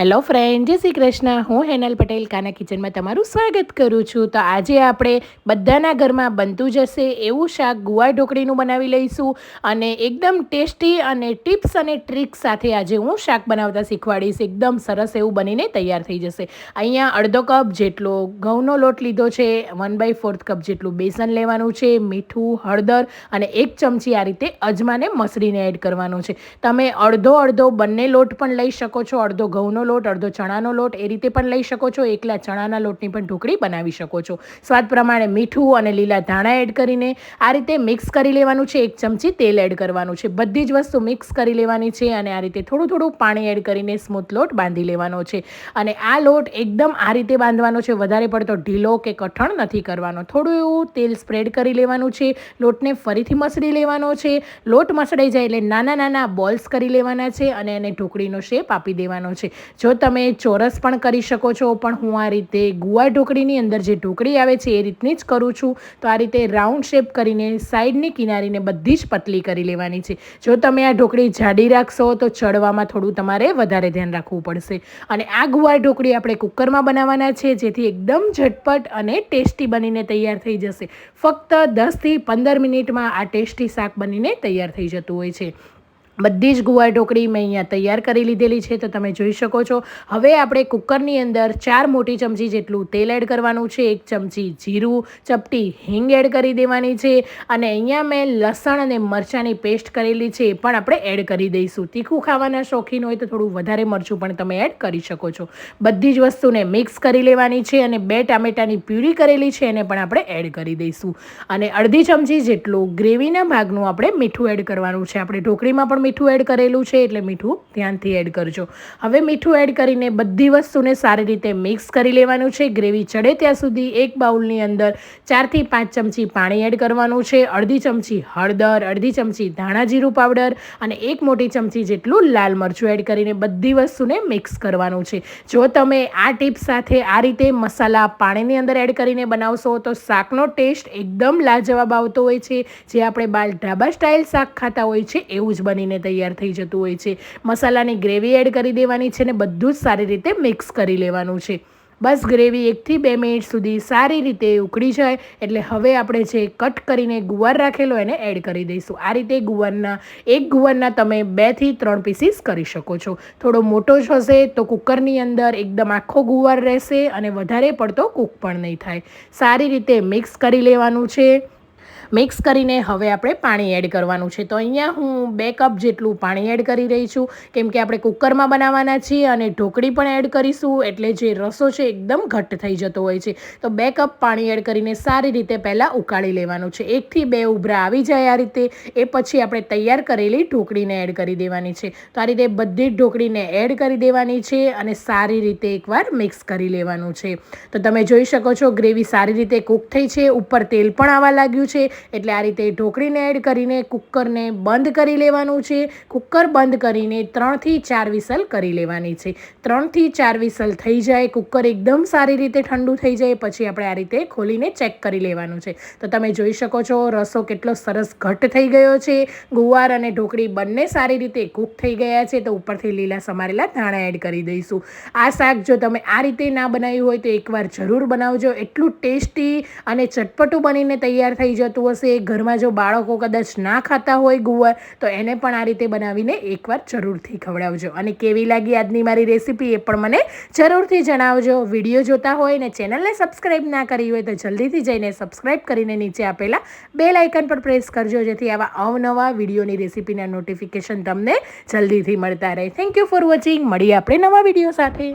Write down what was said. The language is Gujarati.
હેલો ફ્રેન્ડ, જય શ્રી કૃષ્ણ. હું હેનલ પટેલ, કાના કિચનમાં તમારું સ્વાગત કરું છું. તો આજે આપણે બધાના ઘરમાં બનતું જશે એવું શાક ગુવાર ઢોકળીનું બનાવી લઈશું અને એકદમ ટેસ્ટી અને ટિપ્સ અને ટ્રિક્સ સાથે આજે હું શાક બનાવતા શીખવાડીશ. એકદમ સરસ એવું બનીને તૈયાર થઈ જશે. અહીંયા અડધો કપ જેટલો ઘઉંનો લોટ લીધો છે વન બાય ફોર્થ કપ જેટલું બેસન લેવાનું છે, મીઠું, હળદર અને એક ચમચી આ રીતે અજમાને મસળીને એડ કરવાનું છે. તમે અડધો અડધો બંને લોટ પણ લઈ શકો છો, અડધો ઘઉંનો લોટ, અડધો ચણાનો લોટ, એ રીતે પણ લઈ શકો છો. એકલા ચણાના લોટની પણ ઢોકળી બનાવી શકો છો. સ્વાદ પ્રમાણે મીઠું અને લીલા ધાણા એડ કરીને આ રીતે મિક્સ કરી લેવાનું છે. એક ચમચી તેલ એડ કરવાનું છે. બધી જ વસ્તુ મિક્સ કરી લેવાની છે અને આ રીતે થોડું થોડું પાણી એડ કરીને સ્મૂથ લોટ બાંધી લેવાનો છે. અને આ લોટ એકદમ આ રીતે બાંધવાનો છે. વધારે પડતો ઢીલો કે કઠણ નથી કરવાનો. થોડું એવું તેલ સ્પ્રેડ કરી લેવાનું છે. લોટને ફરીથી મસળી લેવાનો છે. લોટ મસળાઈ જાય એટલે નાના નાના બોલ્સ કરી લેવાના છે અને એને ઢોકળીનો શેપ આપી દેવાનો છે. જો તમે ચોરસ પણ કરી શકો છો, પણ હું આ રીતે ગુવા ઢોકળીની અંદર જે ઢોકળી આવે છે, એ રીતની જ કરું છું. તો આ રીતે રાઉન્ડ શેપ કરીને સાઈડની કિનારીને બધી જ પતલી કરી લેવાની છે. જો તમે આ ઢોકળી જાડી રાખશો, તો ચડવામાં થોડું તમારે વધારે ધ્યાન રાખવું પડશે. અને આ ગુવા ઢોકળી આપણે કુકરમાં બનાવવાના છે, જેથી એકદમ ઝટપટ અને ટેસ્ટી બનીને તૈયાર થઈ જશે. ફક્ત દસથી પંદર મિનિટમાં આ ટેસ્ટી શાક બનીને તૈયાર થઈ જતું હોય છે. બધી જ ગુવાર ઢોકળી મેં અહીંયા તૈયાર કરી લીધેલી છે, તો તમે જોઈ શકો છો. હવે આપણે કુકરની અંદર ચાર મોટી ચમચી જેટલું તેલ એડ કરવાનું છે, એક ચમચી જીરું, ચપટી હિંગ એડ કરી દેવાની છે, અને અહીંયા મેં લસણ અને મરચાંની પેસ્ટ કરેલી છે, એ પણ આપણે એડ કરી દઈશું. તીખું ખાવાના શોખીન હોય તો થોડું વધારે મરચું પણ તમે એડ કરી શકો છો. બધી જ વસ્તુને મિક્સ કરી લેવાની છે અને બે ટામેટાની પ્યુરી કરેલી છે, એને પણ આપણે એડ કરી દઈશું. અને અડધી ચમચી જેટલું ગ્રેવીના ભાગનું આપણે મીઠું એડ કરવાનું છે. આપણે ઢોકળીમાં પણ મીઠું એડ કરેલું છે એટલે મીઠું ધ્યાનથી એડ કરજો. હવે મીઠું એડ કરીને બધી વસ્તુને સારી રીતે મિક્સ કરી લેવાનું છે. ગ્રેવી ચડે ત્યાં સુધી એક બાઉલની અંદર ચારથી પાંચ ચમચી પાણી એડ કરવાનું છે. અડધી ચમચી હળદર, અડધી ચમચી ધાણા જીરું પાવડર અને એક મોટી ચમચી જેટલું લાલ મરચું એડ કરીને બધી વસ્તુને મિક્સ કરવાનું છે. જો તમે આ ટીપ સાથે આ રીતે મસાલા પાણીની અંદર એડ કરીને બનાવશો તો શાકનો ટેસ્ટ એકદમ લાજવાબ આવતો હોય છે. જે આપણે બાલ ઢાબા સ્ટાઇલ શાક ખાતા હોય છે, એવું જ બનીને તૈયાર થઈ જતું હોય છે. મસાલાની ગ્રેવી એડ કરી દેવાની છે ને બધું જ સારી રીતે મિક્સ કરી લેવાનું છે. બસ ગ્રેવી એકથી બે મિનિટ સુધી સારી રીતે ઉકળી જાય એટલે હવે આપણે જે કટ કરીને ગુવાર રાખેલો એને એડ કરી દઈશું. આ રીતે ગુવારના, એક ગુવારના તમે બેથી ત્રણ પીસીસ કરી શકો છો. થોડો મોટો જ હશે તો કુકરની અંદર એકદમ આખો ગુવાર રહેશે અને વધારે પડતો કૂક પણ નહીં થાય. સારી રીતે મિક્સ કરી લેવાનું છે. મિક્સ કરીને હવે આપણે પાણી એડ કરવાનું છે. તો અહીંયા હું બે કપ જેટલું પાણી એડ કરી રહી છું. કેમ કે આપણે કુકરમાં બનાવવાના છીએ અને ઢોકળી પણ એડ કરીશું, એટલે જે રસો છે એકદમ ઘટ્ટ થઈ જતો હોય છે. તો બે કપ પાણી એડ કરીને સારી રીતે પહેલાં ઉકાળી લેવાનું છે. એકથી બે ઉભરા આવી જાય આ રીતે. એ પછી આપણે તૈયાર કરેલી ઢોકળીને એડ કરી દેવાની છે. તો આ રીતે બધી જ ઢોકળીને એડ કરી દેવાની છે અને સારી રીતે એકવાર મિક્સ કરી લેવાનું છે. તો તમે જોઈ શકો છો ગ્રેવી સારી રીતે કૂક થઈ છે. ઉપર તેલ પણ આવવા લાગ્યું છે. એટલે આ રીતે ઢોકળીને એડ કરીને કુકરને બંધ કરી લેવાનું છે. કુકર બંધ કરીને ત્રણથી ચાર વિસલ કરી લેવાની છે. ત્રણથી ચાર વિસલ થઈ જાય, કુકર એકદમ સારી રીતે ઠંડુ થઈ જાય, પછી આપણે આ રીતે ખોલીને ચેક કરી લેવાનું છે. તો તમે જોઈ શકો છો, રસો કેટલો સરસ ઘટ થઈ ગયો છે. ગુવાર અને ઢોકળી બંને સારી રીતે કૂક થઈ ગયા છે. તો ઉપરથી લીલા સમારેલા ધાણા એડ કરી દઈશું. આ શાક જો તમે આ રીતે ના બનાવ્યું હોય તો એકવાર જરૂર બનાવજો. એટલું ટેસ્ટી અને ચટપટું બનીને તૈયાર થઈ જતું હશે, ઘરમાં જો બાળકો કદાચ ના ખાતા હોય ગુવાર, તો એને પણ આ રીતે બનાવીને એકવાર જરૂરથી ખવડાવજો. અને કેવી લાગી આજની મારી રેસીપી એ પણ મને જરૂરથી જણાવજો. વીડિયો જોતા હોય ને ચેનલને સબસ્ક્રાઈબ ના કરી હોય તો જલ્દીથી જઈને સબસ્ક્રાઈબ કરીને નીચે આપેલા બે લાઇકન પર પ્રેસ કરજો, જેથી આવા અવનવા વિડીયોની રેસીપીના નોટિફિકેશન તમને જલ્દીથી મળતા રહે. થેન્ક યુ ફોર વોચિંગ મળીએ આપણે નવા વીડિયો સાથે.